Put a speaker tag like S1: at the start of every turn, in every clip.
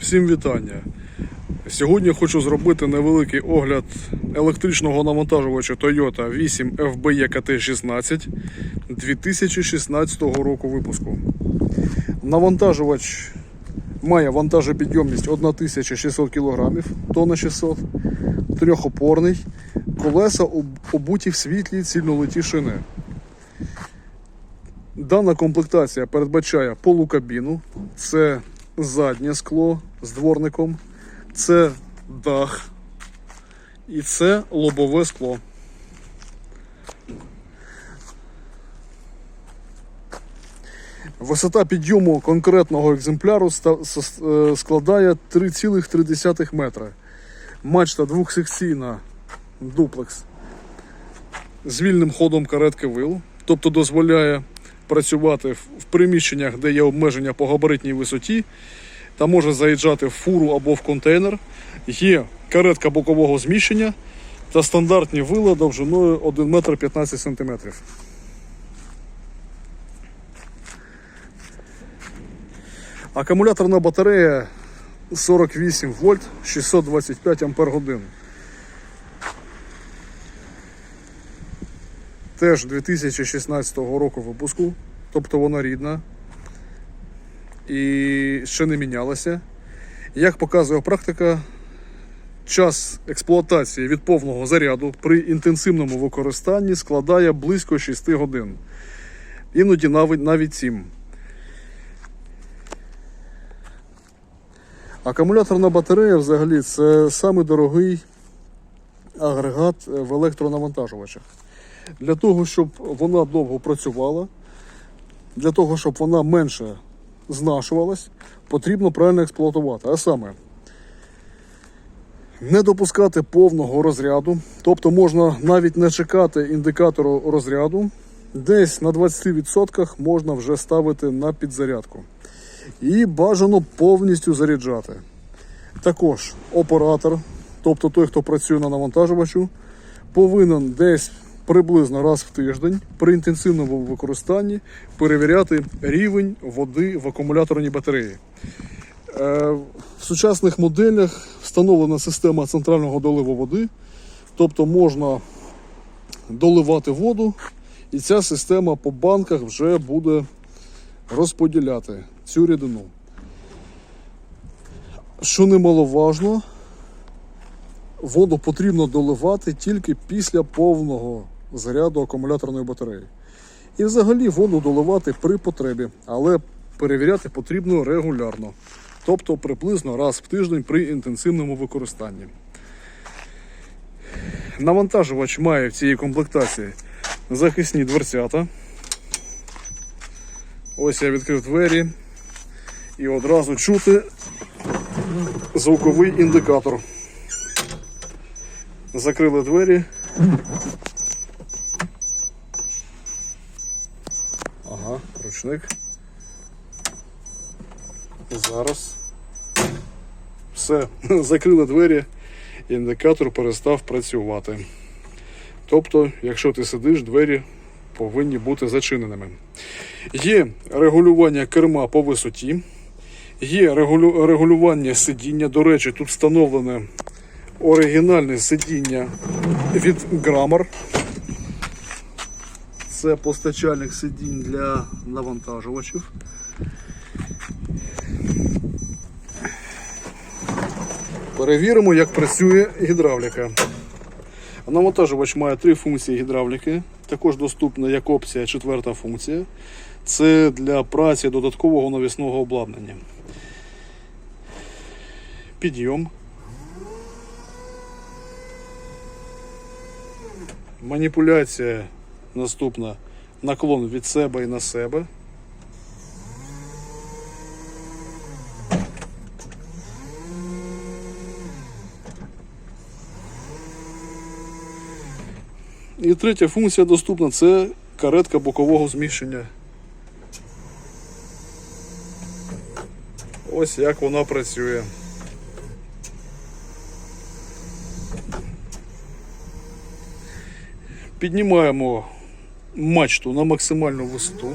S1: Всім вітання. Сьогодні хочу зробити невеликий огляд електричного навантажувача Toyota 8 FBE KT16 2016 року випуску. Навантажувач має вантажопідйомність 1600 кг, тонна 600, трьохопорний, колеса об- обуті в світлі цільнолиті шини. Дана комплектація передбачає полукабіну, це заднє скло з дворником, це дах і це лобове скло. Висота підйому конкретного екземпляру е, складає 3,3 метри. Мачта двохсекційна дуплекс з вільним ходом каретки вил, тобто дозволяє працювати в приміщеннях, де є обмеження по габаритній висоті, та може заїжджати в фуру або в контейнер. Є каретка бокового зміщення та стандартні вила довжиною 1 метр 15 сантиметрів. Акумуляторна батарея 48 вольт 625 ампер годин. Теж 2016 року випуску, тобто вона рідна і ще не мінялася. Як показує практика, час експлуатації від повного заряду при інтенсивному використанні складає близько 6 годин. Іноді навіть навіть 7. Акумуляторна батарея взагалі це самий дорогий агрегат в електронавантажувачах. Для того, щоб вона довго працювала, для того, щоб вона менше знашувалась, потрібно правильно експлуатувати. А саме, не допускати повного розряду, тобто можна навіть не чекати індикатору розряду, десь на 20% можна вже ставити на підзарядку. І бажано повністю заряджати. Також оператор, тобто той, хто працює на навантажувачу, повинен десь приблизно раз в тиждень при інтенсивному використанні перевіряти рівень води в акумуляторній батареї. Е, В сучасних моделях встановлена система центрального доливу води, тобто можна доливати воду, і ця система по банках вже буде розподіляти цю рідину. Що немаловажно, воду потрібно доливати тільки після повного заряду акумуляторної батареї. І взагалі воду доливати при потребі, але перевіряти потрібно регулярно, тобто приблизно раз в тиждень при інтенсивному використанні. Навантажувач має в цій комплектації захисні дверцята. Ось я відкрив двері і одразу чути звуковий індикатор. Закрили двері. Ага, ручник. Зараз. Все, закрили двері, індикатор перестав працювати. Тобто, якщо ти сидиш, двері повинні бути зачиненими. Є регулювання керма по висоті, є регулю- регулювання сидіння. До речі, тут встановлене оригінальне сидіння від Grammer. Це постачальник сидінь для навантажувачів. Перевіримо, як працює гідравліка. Навантажувач має три функції гідравліки. Також доступна як опція четверта функція. Це для праці додаткового навісного обладнання. Підйом. Маніпуляція наступна. Наклон від себе і на себе. І третя функція доступна це каретка бокового зміщення. Ось як вона працює. Піднімаємо мачту на максимальную высоту.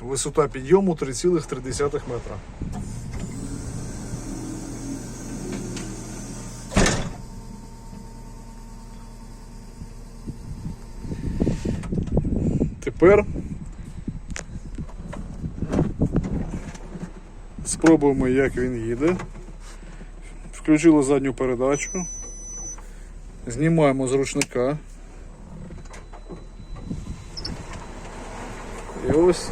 S1: Висота підйому 3,3 метра. Тепер спробуємо, як він їде. Включили задню передачу. Знімаємо з ручника. І ось.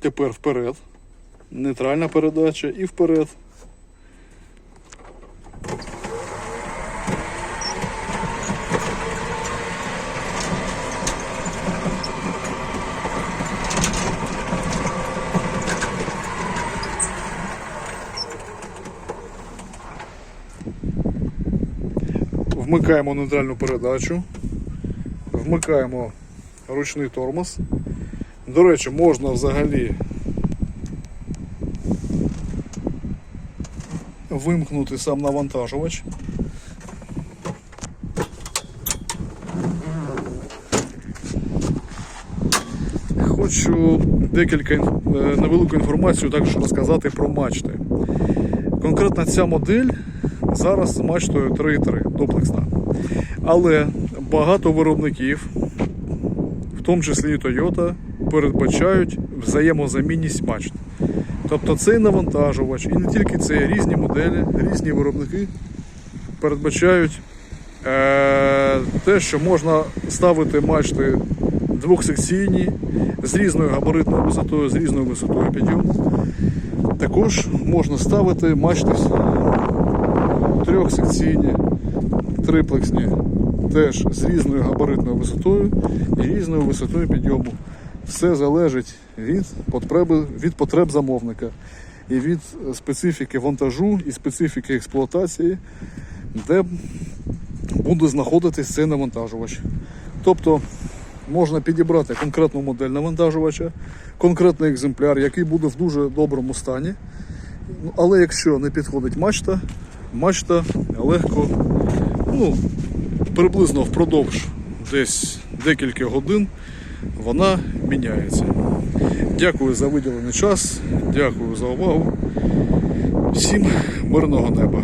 S1: Тепер вперед. Нейтральна передача і вперед. Вмикаємо нейтральну передачу, вмикаємо ручний тормоз. До речі, можна взагалі вимкнути сам навантажувач. Хочу декілька е, невелику інформацію також розказати про мачти. Конкретно ця модель зараз з мачтою 3.3 дуплексна. Але багато виробників, в тому числі і Toyota, передбачають взаємозамінність мачт. Тобто цей навантажувач, і не тільки це, різні моделі, різні виробники передбачають е, те, що можна ставити мачти двохсекційні з різною габаритною висотою, з різною висотою підйому. Також можна ставити мачти трьохсекційні, триплексні, теж з різною габаритною висотою і різною висотою підйому. Все залежить від потреби, від потреб замовника і від специфіки вантажу і специфіки експлуатації, де буде знаходитись цей навантажувач. Тобто можна підібрати конкретну модель навантажувача, конкретний екземпляр, який буде в дуже доброму стані. Ну, Але якщо не підходить мачта, мачта легко, ну, приблизно впродовж десь декілька годин вона міняється. Дякую за виділений час, дякую за увагу. Всім мирного неба.